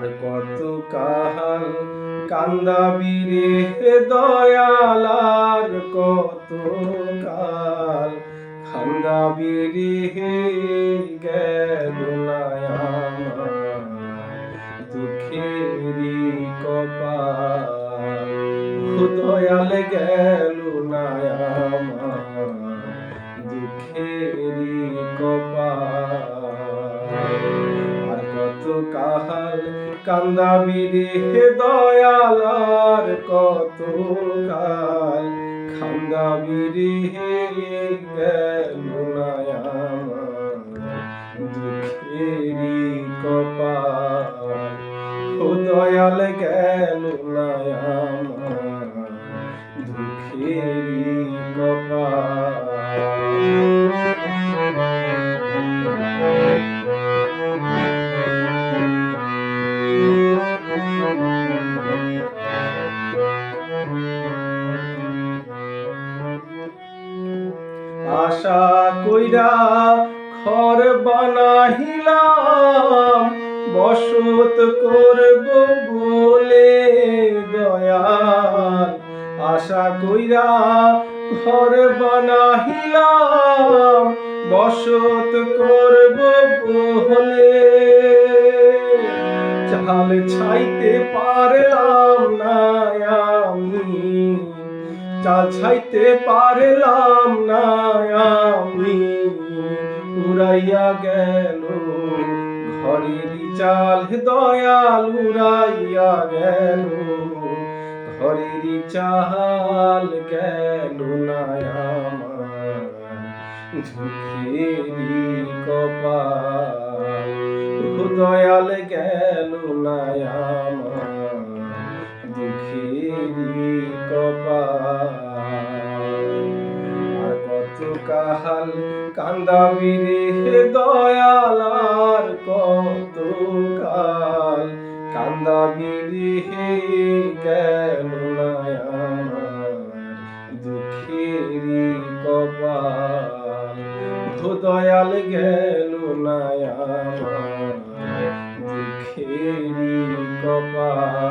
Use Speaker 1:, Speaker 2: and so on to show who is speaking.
Speaker 1: আর কত কাহাল কান্দাবি রে দয়ালার কত কাল। খান্দাবি রে না আমার কপাল। দয়াল গেল না আমার কাহাল কান্দাবি রে দয়ালার কত কাল। খান্দাবি রে দুঃখেরি কপাল। ও দয়াল গেল আশা কইরা ঘর বানাহিলাম, বসত করব বলে দয়াল। আশা কইরা ঘর বানাহিলাম, বসত করব বলে। চাল ছাইতে পারলাম না আমি। চাল ছাইতে পারলাম না আমি। উড়াইয়া গেল, ঘরের চাল দয়াল উড়াইয়া গেল, ঘরের চাল গেল না কপাল দয়াল গেল না কাহাল কান্দা রে দয়ালার কত কাল। কান্দা রে কেন দুঃখেরি কপাল? দয়াল গেল নায়া দুঃখের কপাল।